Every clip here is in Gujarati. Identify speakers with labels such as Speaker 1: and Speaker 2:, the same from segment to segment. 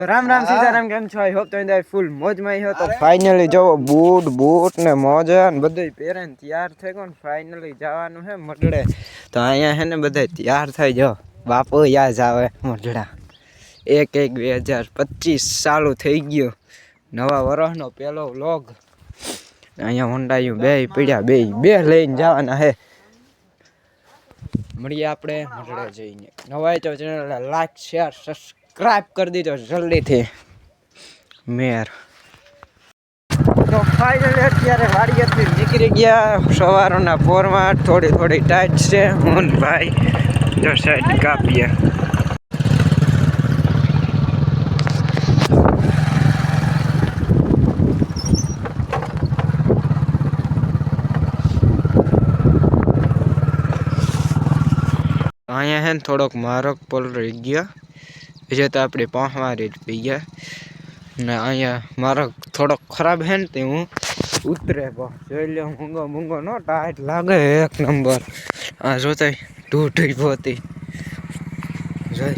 Speaker 1: રામ રામ સીતારામ કેમ છો? આઈ હોપ તમે ફૂલ મોજમાં હો. તો ફાઇનલી જો બૂટ બૂટ ને મોજા ને બધું પહેરીને તૈયાર થઈ ગયો ને ફાઇનલી જવાનું હે મટડે તો અહીંયા હે ને બધા તૈયાર થઈ જો બાપુ યાદ આવે મટડા એક એક બે હજાર પચીસ ચાલુ થઈ ગયો. નવા વર્ષનો પહેલો વ્લોગ અહીંયા હોંડાયું બે પીડ્યા બે બે લઈને જવાના હે. મળીએ આપણે મટડે જઈને. નવાય તો ચેનલ લાઈક શેર સબસ્ક્રાઇબ કરી દીધો જલ્દીથી. મેર. તો ફાઇનલી અત્યારે વાડીએથી નીકળી ગયા. સવારના પોરમાં થોડી થોડી ટાઈટ છે. હું ભાઈ જો સાઈડ કાપીએ. અહીંયા હે થોડોક મારક પોલ રહી ગયો. જે તો આપણે પહોંચવારી જ પી ને અહીંયા મારો થોડોક ખરાબ હે ને તે હું ઉતરે જોઈ લે મૂંગો મૂંગો નો ટાઈટ લાગે એક નંબર. આ જોતા ઢૂઢી પોતી. જોઈ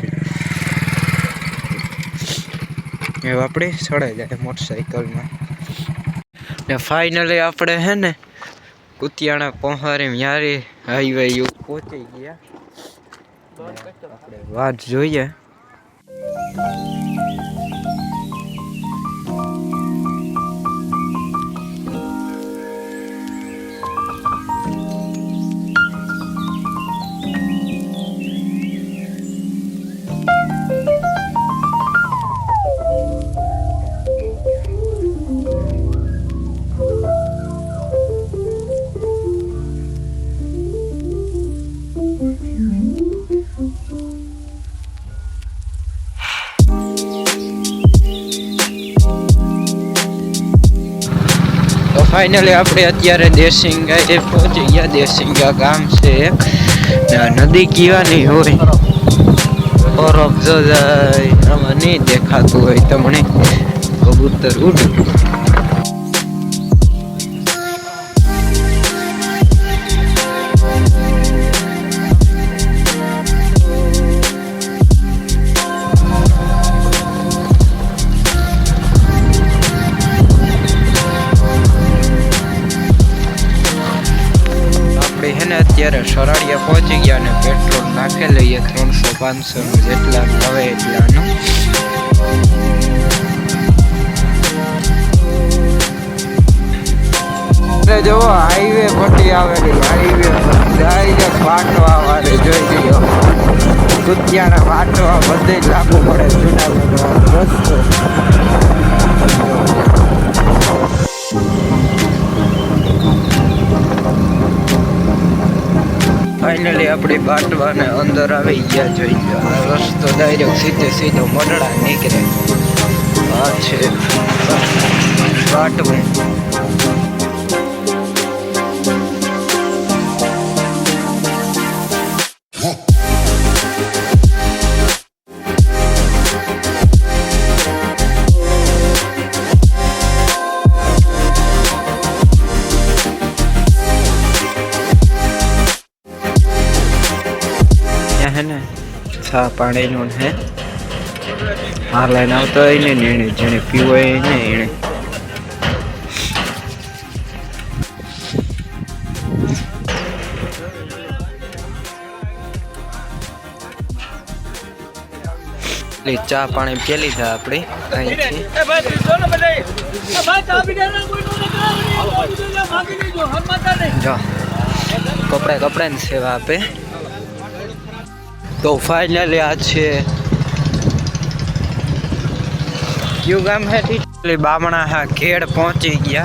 Speaker 1: એ આપણે ચડાઈ જાય મોટરસાઇકલમાં. ને ફાઇનલી આપણે હે ને કુતિયાણા પહોંચારી યારી હાઈવે પહોંચી ગયા. આપણે વાત જોઈએ. તો ફાઇનલી આપણે અત્યારે દેસિંગા પહોંચી ગયા. દેસિંગા ગામ છે. એક નદી કીવાની હોય. ઓર ઓફ જાય નહીં દેખાતું હોય તમને. કબૂતર ઉડ અત્યારે સરાડિયા પહોંચી ગયા ને પેટ્રોલ નાખી લઈએ ત્રણસો, પાંચસો જેટલા હવે એટલાનું. એટલે જુઓ હાઈવે પટ્ટી આવેલી હાઈવે ડાયરેક્ટ વાટવા વાળે જોઈ ગયો કુતિયાના વાટવા બધે જ લાગુ પડે જુનાગઢ રસ્તો ફાઇનલી આપણી બાટવાને અંદર આવી ગયા જોઈ લો. રસ્તો ડાયરેક્ટ સીધે સીધો મડડા નીકળે. આ છે. બાટવું. હે ને? છા પાણીનું હે? આ લઈને આવતો હોય ને એણે જેને પીવો ને એને એટલે ચા પાણી પી લીધા આપણે જો કપડા ને સેવા આપે. તો ફાઇનલી આ છે. કયું ગામ હે બામણા હા ઘેડ પહોંચી ગયા.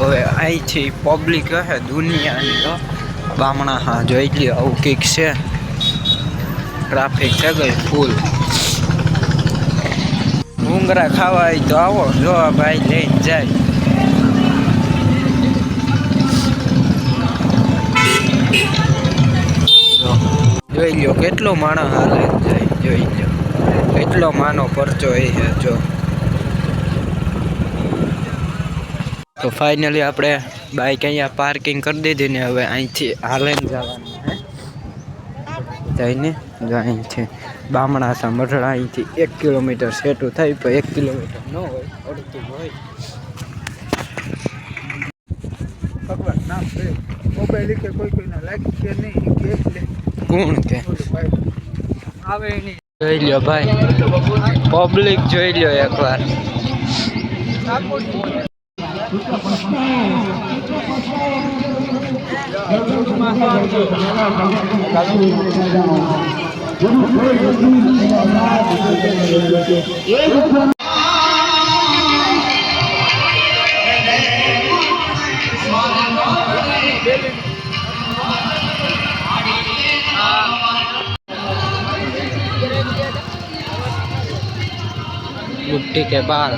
Speaker 1: હવે અહીંથી પબ્લિક હે દુનિયાની તો. બામણા હા જોઈ લ્યો આવું કંઈક છે. ટ્રાફિક છે ગઈ ફૂલ ભૂંગરા ખાવા તો આવો જો ભાઈ લઈને જાય. જો, જોઈ લો કેટલો માણસ હાલે જાય, જોઈ લો કેટલો માનો પરચો એ જો. તો ફાઇનલી આપણે બાઇક અહીંયા પાર્કિંગ કરી દીધી ને હવે અહીંથી હાલે જવાનું જઈને જો અહીંથી બામણાસા મઢડા અહીંથી એક કિલોમીટર સેટું થાય, પણ એક કિલોમીટર ન હોય અડતું હોય.
Speaker 2: ભગવાન, નામ મોબાઈલ કે કોઈ ના લાગી કે નહીં કે એટલે
Speaker 1: કોણ કે?
Speaker 2: આવે નહીં
Speaker 1: જોઈ લ્યો ભાઈ. પબ્લિક જોઈ લ્યો એકવાર. बुट्टी के बाल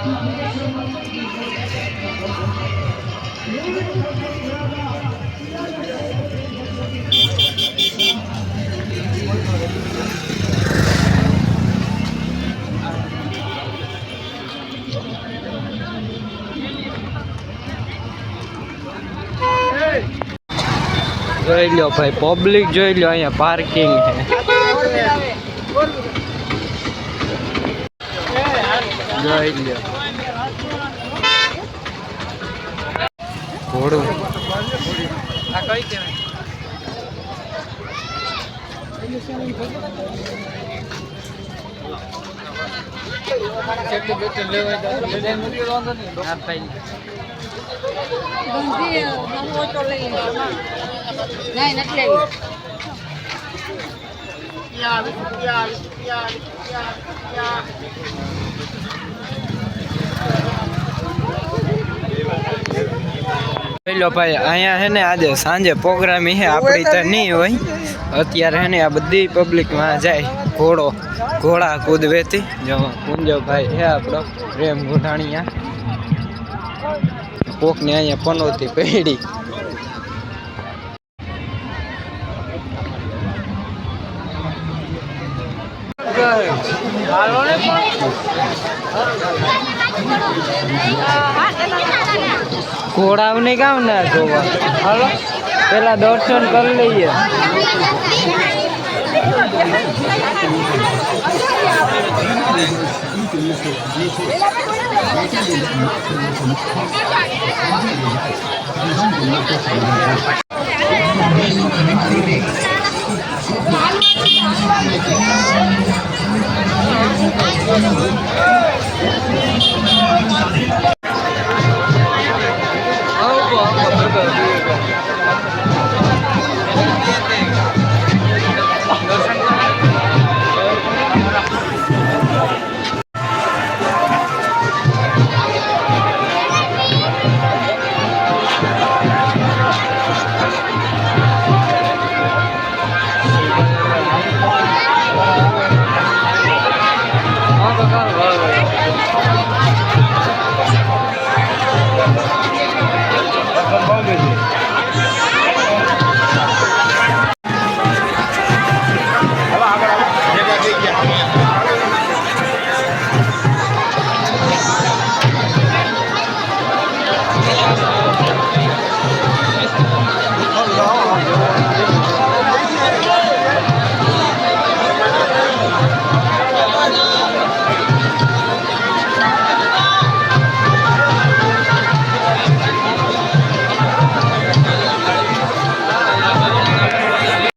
Speaker 1: જોઈ લો ભાઈ પબ્લિક જોઈ લો અહીંયા પાર્કિંગ છે જોઈ લ્યો ઘોડું.
Speaker 2: આ કઈ કહેવાય નહીં
Speaker 3: લઈ લેવા નહીં નથી લેવી
Speaker 1: જોઈ લો ભાઈ, અહીંયા છે ને આજે સાંજે પ્રોગ્રામ હે આપણી તો નહીં હોય. અત્યારે છે ને આ બધી પબ્લિકમાં જાય, ઘોડો, ઘોડા કૂદવેથી. જો કુંજભાઈ હે આપણો, પ્રેમ ગુઢાણીયા કોકને અહીંયા પનોતી ઘોડાવ ને કામ ના જોવા હાલો પેલા દર્શન કરી લઈએ Thank you. Thank you. থাকবে